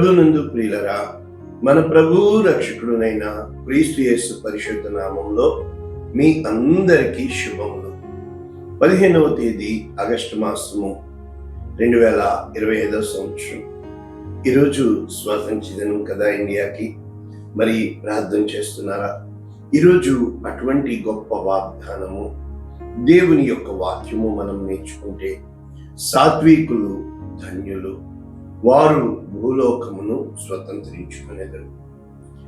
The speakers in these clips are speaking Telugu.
ప్రభునందు ప్రియులరా మన ప్రభు రక్షకుడునైన క్రీస్తు యేసు పరిశుద్ధ నామంలో మీ అందరికీ శుభములు. పదిహేనవ తేదీ ఆగస్టు మాసము రెండు వేల ఇరవై ఐదవ సంవత్సరం. ఈరోజు స్వాతంత్ర దినం కదా ఇండియాకి. మరి ప్రార్థన చేస్తున్నారా? ఈరోజు అటువంటి గొప్ప వాగ్దానము దేవుని యొక్క వాక్యము మనం నేర్చుకుంటే సాత్వికులు ధన్యులు వారు భూలోకమును స్వతంత్రించుకునేదరు.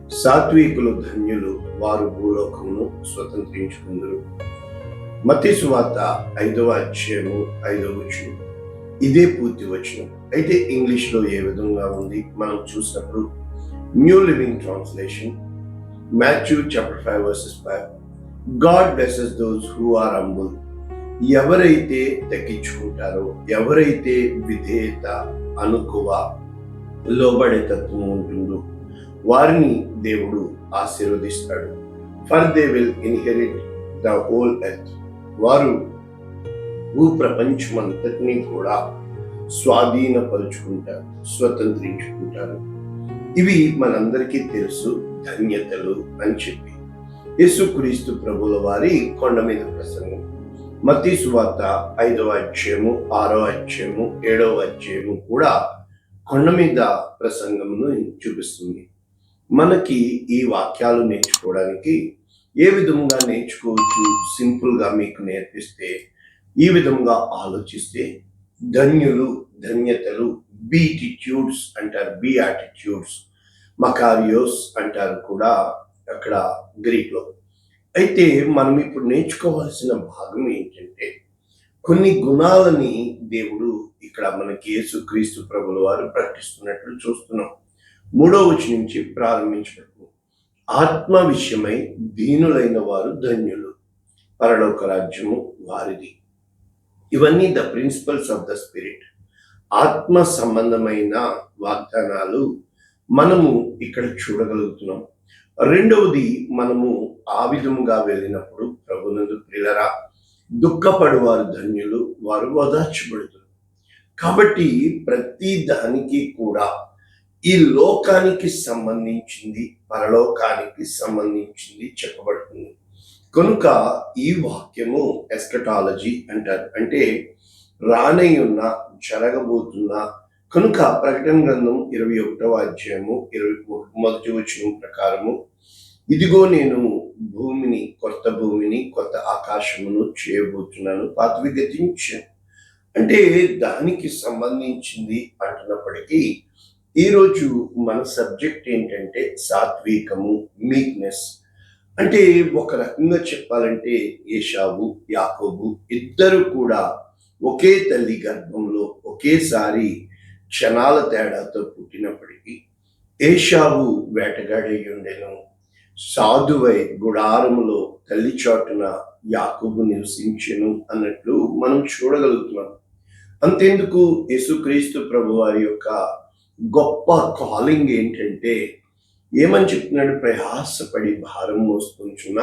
సాత్వికులు ధన్యులు వారు భూలోకమును స్వతంత్రించుకుందరు మతి సువార్త ఐదవ అధ్యాయము ఐదవ వచనం. ఇదే పూర్తి వచనం. అయితే ఇంగ్లీష్లో ఏ విధంగా ఉంది? మనం చూసినప్పుడు New Living Translation Matthew chapter five verses five. God blesses those who are humble ఎవరైతే తగ్గించుకుంటారో ఎవరైతే విధేయత అనుకువ లోబడే తత్వం ఉంటుందో వారిని దేవుడు ఆశీర్వదిస్తాడు. For they will inherit the whole earth వారు భూప్రపంచమంతటినీ కూడా స్వాధీనపరుచుకుంటారు స్వతంత్రించుకుంటారు. ఇవి మనందరికీ తెలుసు ధన్యతలు అని చెప్పి. యేసుక్రీస్తు ప్రభుల వారి కొండ మీద ప్రసంగం. మతీ సువార్త ఐదవ అధ్యయము ఆరో అధ్యయము ఏడవ అధ్యయము కూడా కొండ మీద ప్రసంగమును చూపిస్తుంది. మనకి ఈ వాక్యాలు నేర్చుకోవడానికి ఏ విధంగా నేర్చుకోవచ్చు? సింపుల్గా మీకు నేర్పిస్తే ఈ విధంగా ఆలోచిస్తే ధన్యులు ధన్యతలు బీటిట్యూడ్స్ అంటారు బీ యాటిట్యూడ్స్ మకారియోస్ అంటారు కూడా అక్కడ గ్రీక్లో. అయితే మనం ఇప్పుడు నేర్చుకోవాల్సిన భాగం ఏంటంటే కొన్ని గుణాలని దేవుడు ఇక్కడ మనకి యేసుక్రీస్తు ప్రభుల వారు ప్రకటిస్తున్నట్లు చూస్తున్నాం. మూడో వచ్చి నుంచి ప్రారంభించబడుతుంది ఆత్మ విషయమై దీనులైన వారు ధన్యులు పరలోక రాజ్యము వారిది. ఇవన్నీ the principles of the spirit. ఆత్మ సంబంధమైన వాగ్దానాలు మనము ఇక్కడ చూడగలుగుతున్నాం. రెండవది మనము ఆ విధముగా వెళ్ళినప్పుడు ప్రభునందు ప్రియులరా దుఃఖపడు వారు ధన్యులు వారు ఓదార్చబడుతున్నారు కాబట్టి ప్రతి దానికి కూడా ఈ లోకానికి సంబంధించింది పరలోకానికి సంబంధించింది చెప్పబడుతుంది. కనుక ఈ వాక్యము ఎస్కటాలజీ అంటారు. అంటే రానై జరగబోతున్న కనుక ప్రకటన గ్రంథం ఇరవై ఒకటవ అధ్యాయము ఇరవై మొదటి వచ్చిన ప్రకారము ఇదిగో నేను భూమిని కొత్త భూమిని కొత్త ఆకాశమును చేయబోతున్నాను పాతవి గతించాను అంటే దానికి సంబంధించింది అంటున్నప్పటికీ ఈరోజు మన సబ్జెక్ట్ ఏంటంటే సాత్వికము మీక్నెస్ అంటే ఒక రకంగా చెప్పాలంటే ఏషావు యాకోబు ఇద్దరు కూడా ఒకే తల్లి గర్భంలో ఒకేసారి క్షణాల తేడాతో పుట్టినప్పటికీ ఏషావు వేటగాడై ఉండెను. సాధువై గుడారములో తల్లి చాటున యాకోబు నివసించెను అన్నట్లు మనం చూడగలుగుతున్నాం. అంతేందుకు యేసుక్రీస్తు ప్రభు వారి యొక్క గొప్ప కాలింగ్ ఏంటంటే ఏమని చెప్తున్నాడు ప్రయాసపడి భారం మోసుకుంటున్న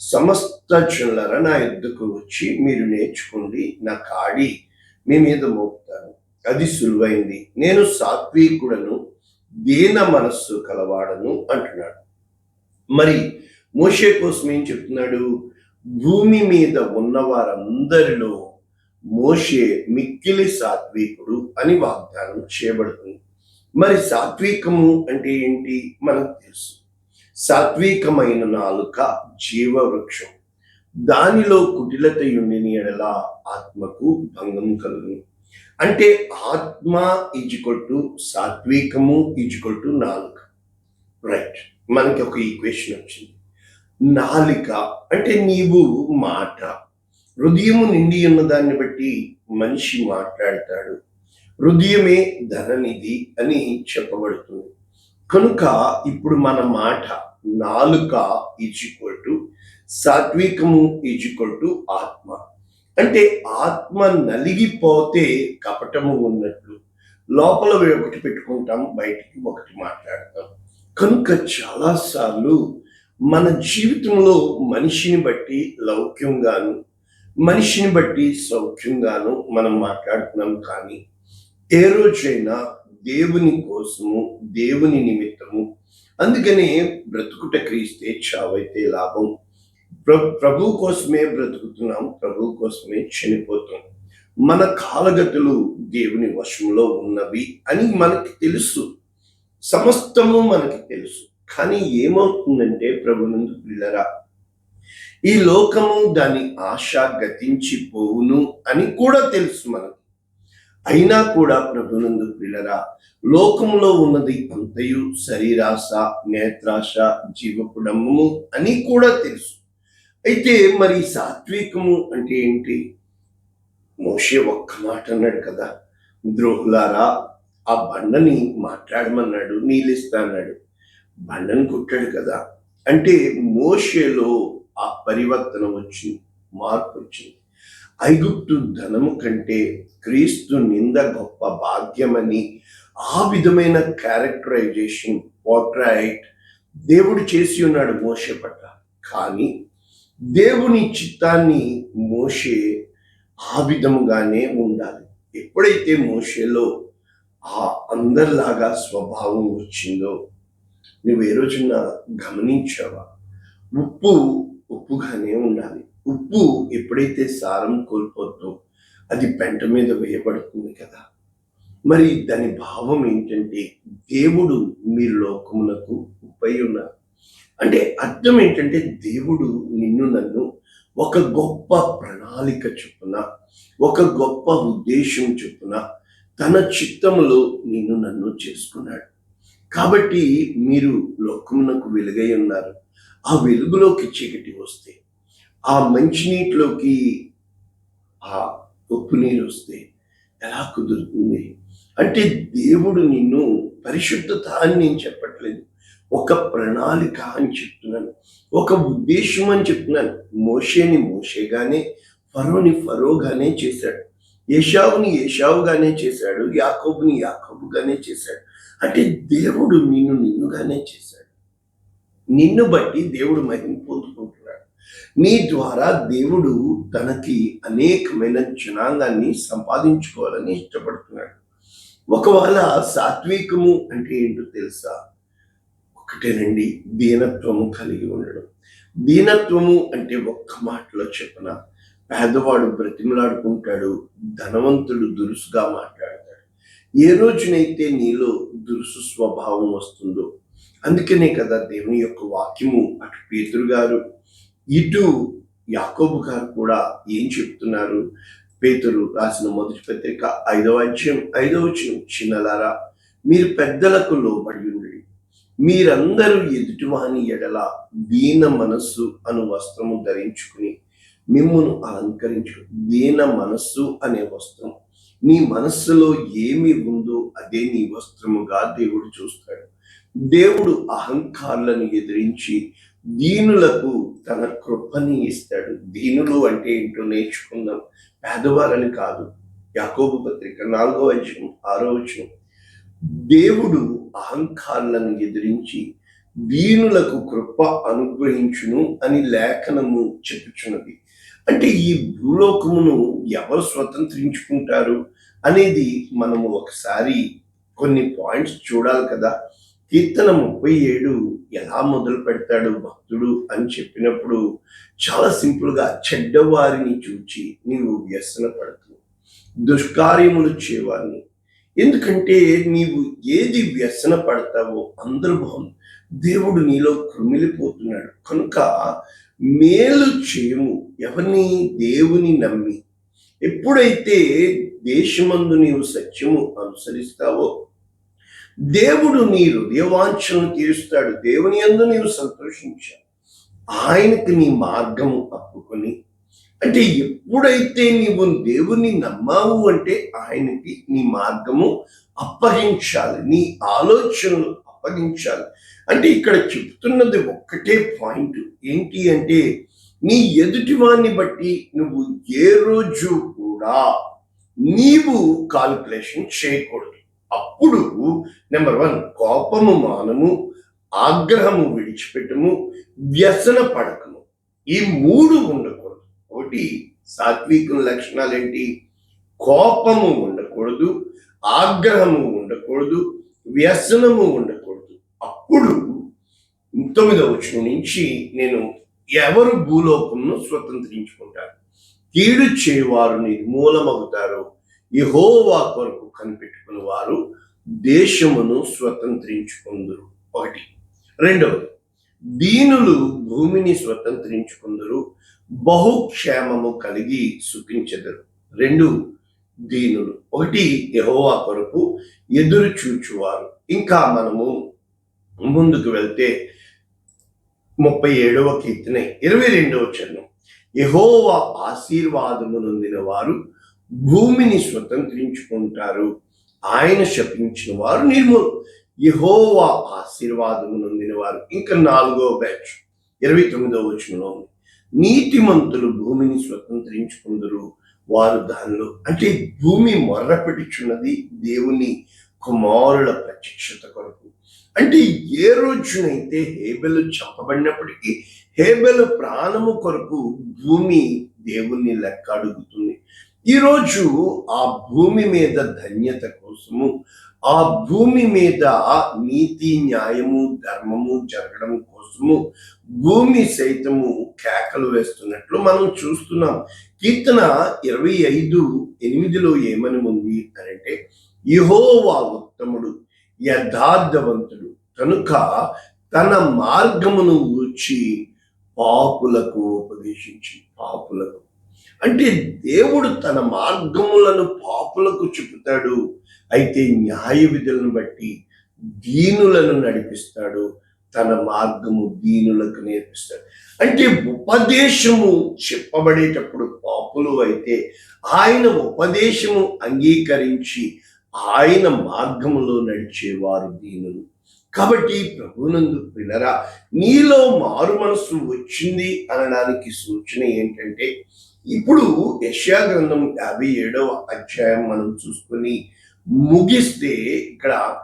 సమస్త జనులర నా ఎద్దుకు వచ్చి మీరు నేర్చుకోండి నా కాడి మీ మీద మోపుతాను అది సులువైంది. నేను సాత్వికుడను దీన మనస్సు కలవాడను అంటున్నాడు. మరి మోషే కోసం ఏం చెప్తున్నాడు? భూమి మీద ఉన్న వారందరిలో మోషే మిక్కిలి సాత్వికుడు అని వాగ్దానం చేయబడుతుంది. మరి సాత్వికము అంటే ఏంటి? మనకు తెలుసు. సాత్వికమైన నాలుక జీవవృక్షం. దానిలో కుటిలత యుండిని ఎడల ఆత్మకు భంగం కలుగును. అంటే ఆత్మ ఇజుకొట్టు సాత్వికము ఇజుకొట్టు నాలుక. రైట్ మనకి ఒక ఈక్వేషన్ వచ్చింది. నాలిక అంటే నీవు మాట. హృదయము నిండి ఉన్న దాన్ని బట్టి మనిషి మాట్లాడతాడు. హృదయమే ధననిధి అని చెప్పబడుతుంది. కనుక ఇప్పుడు మన మాట నాలుక ఈజ్వల్ సాత్వికము ఈజ్వల్ ఆత్మ. అంటే ఆత్మ నలిగిపోతే కపటము ఉన్నట్లు లోపల ఒకటి పెట్టుకుంటాం బయటికి ఒకటి మాట్లాడతాం. కనుక చాలాసార్లు మన జీవితంలో మనిషిని బట్టి లౌక్యంగాను మనిషిని బట్టి సౌఖ్యంగాను మనం మాట్లాడుతున్నాం కానీ ఏ రోజైనా దేవుని కోసము దేవుని నిమిత్తము అందుకనే బ్రతుకుట క్రీస్తే చావైతే లాభం. ప్రభు కోసమే బ్రతుకుతున్నాం ప్రభు కోసమే చనిపోతున్నాం. మన కాలగతులు దేవుని వశంలో ఉన్నవి అని మనకి తెలుసు. సమస్తము మనకి తెలుసు. కానీ ఏమవుతుందంటే ప్రభునందు పిల్లరా ఈ లోకము దాని ఆశ గతించిపోవును అని కూడా తెలుసు మనకు. అయినా కూడా ప్రభునందు పిల్లరా లోకంలో ఉన్నది అంతయు శరీరాశ నేత్రాశ జీవపుడమ్మము అని కూడా తెలుసు. అయితే మరి సాత్వికము అంటే ఏంటి? మోషే ఒక్క మాట అన్నాడు కదా ద్రోహులారా ఆ బండని మాట్లాడమన్నాడు నీళ్ళిస్తా అన్నాడు బండని కొట్టాడు కదా. అంటే మోషేలో ఆ పరివర్తన వచ్చింది మార్పు వచ్చింది. ఐగుప్తు ధనము కంటే క్రీస్తు నింద గొప్ప భాగ్యమని ఆ విధమైన క్యారెక్టరైజేషన్ పోర్ట్రైట్ దేవుడు చేసి ఉన్నాడు మోసే పట్ల. కానీ దేవుని చిత్తాన్ని మోసే ఆ విధముగానే ఉండాలి. ఎప్పుడైతే మోసేలో ఆ అందరిలాగా స్వభావం వచ్చిందో నువ్వు ఏ రోజున గమనించావా? ఉప్పు ఉప్పుగానే ఉండాలి. ఉప్పు ఎప్పుడైతే సారం కోల్పోతుందో అది పెంట మీద వేయబడుతుంది కదా. మరి దాని భావం ఏంటంటే దేవుడు మీ లోకమునకు ఉప్పై ఉన్నారు. అంటే అర్థం ఏంటంటే దేవుడు నిన్ను నన్ను ఒక గొప్ప ప్రణాళిక చొప్పున ఒక గొప్ప ఉద్దేశం చొప్పున తన చిత్తములో నిన్ను నన్ను చేసుకున్నాడు. కాబట్టి మీరు లోకమునకు వెలుగై ఉన్నారు. ఆ వెలుగులోకి చీకటి వస్తే ఆ మంచినీటిలోకి ఆ ఉప్పు నీరు వస్తే ఎలా కుదురుతుంది? అంటే దేవుడు నిన్ను పరిశుద్ధత అని నేను చెప్పట్లేదు. ఒక ప్రణాళిక అని చెప్తున్నాను. ఒక ఉద్దేశం అని చెప్తున్నాను. మోషేని మోషేగానే ఫరోని ఫరోగానే చేశాడు. యశావుని యశావుగానే చేశాడు. యాకోబుని యాకోబుగానే చేశాడు. అంటే దేవుడు నిన్ను నిన్నుగానే చేశాడు. నిన్ను బట్టి దేవుడు మహిమ పొందుకుంటున్నాడు నీ ద్వారా దేవుడు తనకి అనేకమైన జనాంగాన్ని సంపాదించుకోవాలని ఇష్టపడుతున్నాడు. ఒకవేళ సాత్వికము అంటే ఏంటో తెలుసా? ఒకటేనండి దీనత్వము కలిగి ఉండడం. దీనత్వము అంటే ఒక్క మాటలో చెప్పన? పేదవాడు బ్రతిమలాడుకుంటాడు ధనవంతుడు దురుసుగా మాట్లాడతాడు. ఏ రోజునైతే నీలో దురుసు స్వభావం వస్తుందో అందుకనే కదా దేవుని యొక్క వాక్యము అటు పేతురు గారు ఇటు యాకోబు గారు కూడా ఏం చెప్తున్నారు? పేతురు రాసిన మొదటి పత్రిక ఐదవ అధ్యాయం ఐదవ వచనం. చిన్నలారా మీరు పెద్దలకు లోబడి ఉండి మీరందరూ ఎదుటివాని ఎడల దీన మనస్సు అను వస్త్రము ధరించుకుని మిమ్మును అలంకరించు దీన మనస్సు అనే వస్త్రం. నీ మనస్సులో ఏమి ఉందో అదే నీ వస్త్రముగా దేవుడు చూస్తాడు. దేవుడు అహంకారులను ఎదిరించి దీనులకు తన కృపని ఇస్తాడు. దీనులు అంటే ఏంటో నేర్చుకుందాం. పేదవారని కాదు. యాకోబు పత్రిక నాలుగో అధ్యాయం ఆరో వచనం. దేవుడు అహంకారులను ఎదిరించి దీనులకు కృప అనుగ్రహించును అని లేఖనము చెప్పుచున్నది. అంటే ఈ భూలోకమును ఎవరు స్వతంత్రించుకుంటారు అనేది మనము ఒకసారి కొన్ని పాయింట్స్ చూడాలి కదా. కీర్తన ముప్పై ఏడు ఎలా మొదలు పెడతాడు భక్తుడు అని చెప్పినప్పుడు చాలా సింపుల్గా చెడ్డవారిని చూచి నీవు వ్యసన పడుతుంది దుష్కార్యములు చేవారిని ఎందుకంటే నీవు ఏది వ్యసన పడతావో అందరూ దేవుడు నీలో కృమిలిపోతున్నాడు. కనుక మేలు చేయము. ఎవరిని? దేవుని నమ్మి. ఎప్పుడైతే దేశమందు నీవు సత్యము అనుసరిస్తావో దేవుడు నీ హృదయవాంఛను తీరుస్తాడు. దేవుని యందు నీవు సంతోషించావు. ఆయనకి నీ మార్గము అప్పుకొని అంటే ఎప్పుడైతే నీవు దేవుని నమ్మావు అంటే ఆయనకి నీ మార్గము అప్పగించాలి నీ ఆలోచనలు అప్పగించాలి. అంటే ఇక్కడ చెప్తున్నది ఒక్కటే పాయింట్. ఏంటి అంటే నీ ఎదుటివాన్ని బట్టి నువ్వు ఏ రోజు కూడా నీవు కాల్కులేషన్ చేయకూడదు. అప్పుడు నెంబర్ వన్ కోపము మానము ఆగ్రహము విడిచిపెట్టము వ్యసన పడకము. ఈ మూడు ఉండదు. ఒకటి సాత్విక లక్షణాలు ఏంటి కోపము ఉండకూడదు ఆగ్రహము ఉండకూడదు వ్యసనము ఉండకూడదు. అప్పుడు తొమ్మిదవ వచ్చిన నుంచి నేను ఎవరు భూలోకంను స్వతంత్రించుకుంటారు? కీడు చేయవారు నిర్మూలమవుతారు యెహోవా కొరకు కనిపెట్టుకుని వారు దేశమును స్వతంత్రించుకుందరు. ఒకటి. రెండవది. దీనులు భూమిని స్వతంత్రించుకుందరు. బహుక్షేమము కలిగి సుఖించెదరు. రెండు దీనులు. ఒకటి యహోవా కొరకు ఎదురు చూచువారు. ఇంకా మనము ముందుకు వెళ్తే ముప్పై ఏడవ కీర్తన ఇరవై రెండవ చరణం. యహోవా ఆశీర్వాదము నొందిన వారు భూమిని స్వతంత్రించుకుంటారు. ఆయన శపించిన వారు నిర్మూలు యహోవా ఆశీర్వాదము నొందిన వారు. ఇంకా నాలుగో బ్యాచ్ ఇరవై తొమ్మిదవ వచనంలో ఉంది. నీతిమంతులు భూమిని స్వతంత్రించుకుందరు. వారు దానిలో అంటే భూమి మొర్రపెట్టుచున్నది దేవుని కుమారుల ప్రత్యక్షత కొరకు. అంటే ఏ రోజునైతే హేబెలు చంపబడినప్పటికీ హేబెలు ప్రాణము కొరకు భూమి దేవుణ్ణి లెక్క అడుగుతుంది. ఈరోజు ఆ భూమి మీద ధన్యత కోసము ఆ భూమి మీద నీతి న్యాయము ధర్మము జరగడం కోసము భూమి సైతము కేకలు వేస్తున్నట్లు మనం చూస్తున్నాం. కీర్తన ఇరవై ఐదు ఎనిమిదిలో ఏమని ఉంది అంటే యహోవా ఉత్తముడు యథార్థవంతుడు కనుక తన మార్గమును ఊచి పాపులకు ఉపదేశించి పాపులకు. అంటే దేవుడు తన మార్గములను పాపులకు చెబుతాడు అయితే న్యాయ విధులను బట్టి దీనులను నడిపిస్తాడు తన మార్గము దీనులకు నేర్పిస్తాడు. అంటే ఉపదేశము చెప్పబడేటప్పుడు పాపులు అయితే ఆయన ఉపదేశము అంగీకరించి ఆయన మార్గములో నడిచేవారు దీనులు. కాబట్టి ప్రభునందు పిల్లరా నీలో మారు మనసు వచ్చింది అనడానికి సూచన ఏంటంటే ఇప్పుడు యశ్యా గ్రంథం యాభై ఏడవ అధ్యాయం మనం చూసుకొని ముగిస్తే ఇక్కడ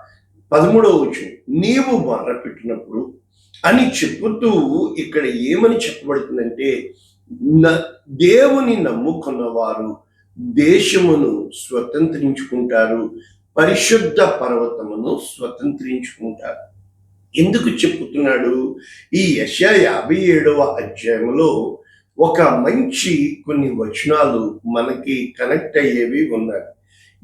పదమూడవ వచ్చి నీవు మొర్ర పెట్టినప్పుడు అని చెబుతూ ఇక్కడ ఏమని చెప్పబడుతుందంటే న- దేవుని నమ్ముకున్న వారు దేశమును స్వతంత్రించుకుంటారు పరిశుద్ధ పర్వతమును స్వతంత్రించుకుంటారు. ఎందుకు చెప్పుతున్నాడు? ఈ యశ యాభై ఏడవ అధ్యాయంలో ఒక మంచి కొన్ని వచనాలు మనకి కనెక్ట్ అయ్యేవి ఉన్నాయి.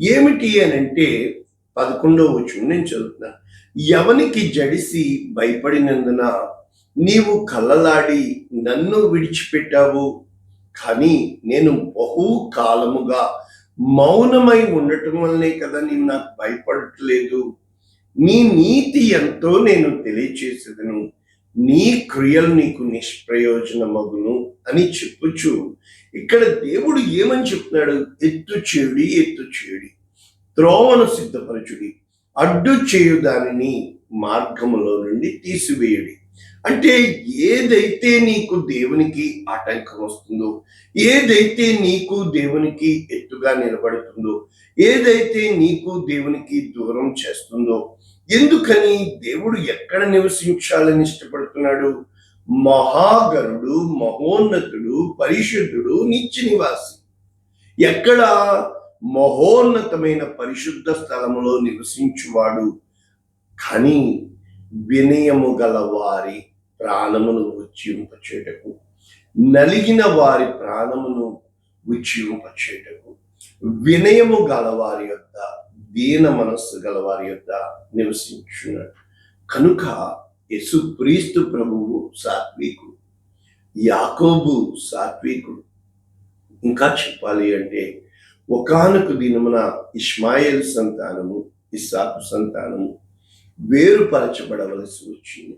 ఏమిటి అని అంటే పదకొండవ వచ్చిన నేను చదువుతున్నాను ఎవనికి జడిసి భయపడినందున నీవు కళ్ళలాడి నన్ను విడిచిపెట్టావు? కానీ నేను బహు కాలముగా మౌనమై ఉండటం వల్లనే కదా నేను నాకు భయపడట్లేదు. నీ నీతి ఎంతో నేను తెలియచేసేదను. నీ క్రియలు నీకు నిష్ప్రయోజనమగును అని చెప్పుచు ఇక్కడ దేవుడు ఏమని చెప్తున్నాడు? ఎత్తు చేయుడి ఎత్తు చేయుడి త్రోవను సిద్ధపరచుడి అడ్డు చేయు దానిని మార్గములో నుండి తీసివేయుడి. అంటే ఏదైతే నీకు దేవునికి ఆటంకం వస్తుందో ఏదైతే నీకు దేవునికి ఎత్తుగా నిలబడుతుందో ఏదైతే నీకు దేవునికి దూరం చేస్తుందో ఎందుకని దేవుడు ఎక్కడ నివసించాలని ఇష్టపడుతున్నాడు? మహాగరుడు మహోన్నతుడు పరిశుద్ధుడు నిత్య నివాసి. ఎక్కడ మహోన్నతమైన పరిశుద్ధ స్థలములో నివసించువాడు? కానీ వినయము గల వారి ప్రాణమును ఉచ్చింపచేటకు. నలిగిన వారి ప్రాణమును ఉచ్చింపచేటకు. వినయము గల వారి యొక్క దీన మనస్సు గల వారి యొక్క నివసించున్నాడు కనుక యేసు క్రీస్తు ప్రభువు సాత్వికుడు యాకోబు సాత్వికుడు. ఇంకా చెప్పాలి అంటే ఒకానొక దినమున ఇస్మాయిల్ సంతానము ఇస్సాకు సంతానము వేరుపరచబడవలసి వచ్చింది.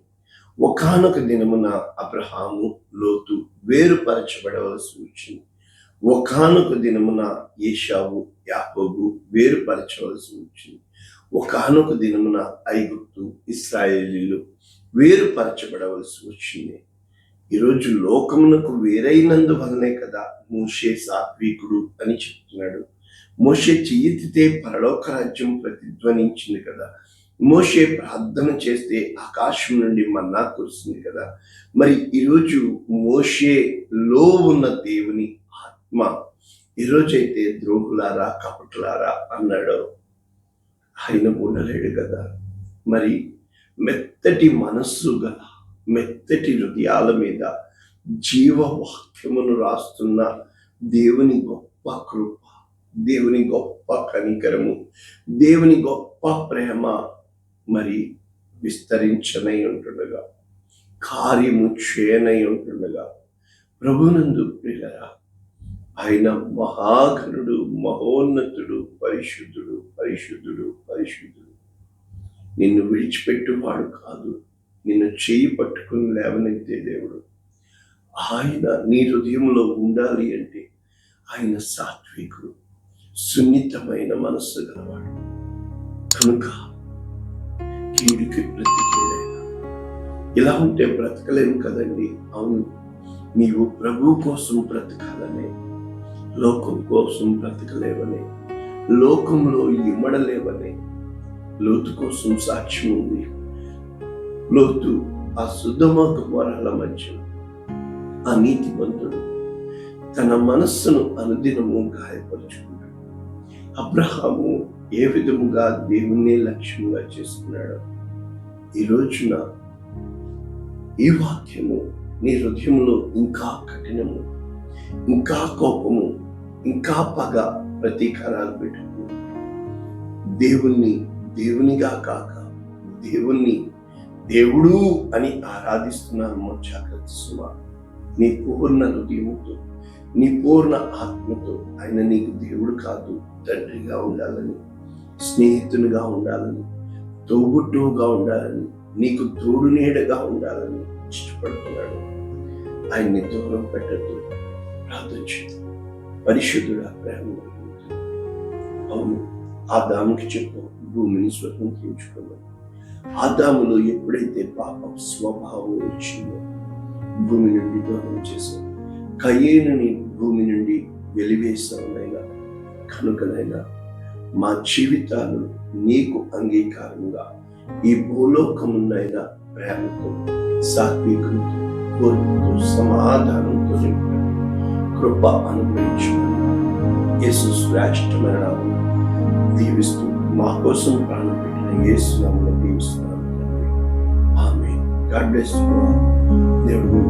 ఒకానొక దినమున అబ్రహాము లోతు వేరుపరచబడవలసి వచ్చింది. ఒకానొక దినమున ఏషావు యాకోబు వేరుపరచవలసి వచ్చింది. ఒకానొక దినమున ఐగుప్తు ఇస్రాయేలీలు వేరుపరచబడవలసి వచ్చింది. ఈరోజు లోకమునకు వేరైనందువల్లనే కదా మోషే సాత్వికుడు అని చెప్తున్నాడు. మోషే చెయ్యెత్తితే పరలోక రాజ్యం ప్రతిధ్వనించింది కదా. మోషే ప్రార్థన చేస్తే ఆకాశం నుండి మన్నా కురిసింది కదా. మరి ఈరోజు మోషేలో ఉన్న దేవుని ఆత్మ ఈరోజైతే ద్రోహులారా కపటులారా అన్నాడు. ఆయన ఉండలేడు కదా. మరి మెత్తటి మనస్సు గల మెత్తటి హృదయాల మీద జీవవాక్యమును రాస్తున్న దేవుని గొప్ప కృప దేవుని గొప్ప కనికరము దేవుని గొప్ప ప్రేమ మరి విస్తరించనై ఉంటుండగా కార్యము చేయనై ఉంటుండగా ప్రభునందు ప్రియులరా ఆయన మహాఘనుడు మహోన్నతుడు పరిశుద్ధుడు పరిశుద్ధుడు పరిశుద్ధుడు. నిన్ను విడిచిపెట్టువాడు కాదు. నిన్ను చేయి పట్టుకుని లేవనైతే దేవుడు. ఆయన నీ హృదయంలో ఉండాలి అంటే ఆయన సాత్వికుడు సున్నితమైన మనస్సు గలవాడు. కనుక కీడుకి ఇలా ఉంటే బ్రతకలేము కదండి? అవును. నీవు ప్రభు కోసం బ్రతకాలనే లోకం కోసం బ్రతకలేవనే లోకంలో ఇమ్మడలేవని లోతు కోసం సాక్ష్యం ఉంది. లోతు ఆ శుద్ధమాక వరాల మధ్య ఆ నీతిమంతుడు తన మనస్సును అనుదినము గాయపరుచుకున్నాడు. అబ్రహాము ఏ విధముగా దేవుణ్ణి లక్ష్యంగా చేసుకున్నాడు ఈ రోజున ఈ వాక్యము నీ హృదయంలో ఇంకా కఠినము. ఇంకా కోపము ఇంకా పగ ప్రతీకారాలు పెట్టుకు దేవుణ్ణి దేవునిగా కాక దేవుణ్ణి దేవుడు అని ఆరాధిస్తున్నాను జాగ్రత్త సుమా. నీ పూర్ణ హృదయముతో నీ పూర్ణ ఆత్మతో ఆయన నీకు దేవుడు కాదు తండ్రిగా ఉండాలని స్నేహితునిగా ఉండాలని తోబుట్టువుగా ఉండాలని నీకు తోడు నీడగా ఉండాలని ఇష్టపడుతున్నాడు. ఆయన్ని దూరం పెట్టద్దు. ప్రార్థన చేద్దాం ప్రేమ కలిగిన అవును ఆదాముకి చెప్పు భూమిని స్వతంత్రించుకున్నాం ఆదాములో ఎప్పుడైతే పాపం స్వభావం వచ్చిందో భూమి నుండి దూరం చేశాం కయ్యేనుని భూమి నుండి వెలివేశావునైనా కనుకనైనా మా జీవితాలు నీకు అంగీకారంగా ఈ భూలోకమునైనా ప్రేమతో సాత్వికంతో కోరికతో సమాధానంతో నింపాడు కృప అనుగ్రహించు. యేసు శ్రేష్టమైన నామం దీవిస్తూ మా కోసం ప్రాణం పెట్టిన యేసు నామమున దీవిస్తున్నాను ఆమె గాడ్ బ్లెస్ దేవుడు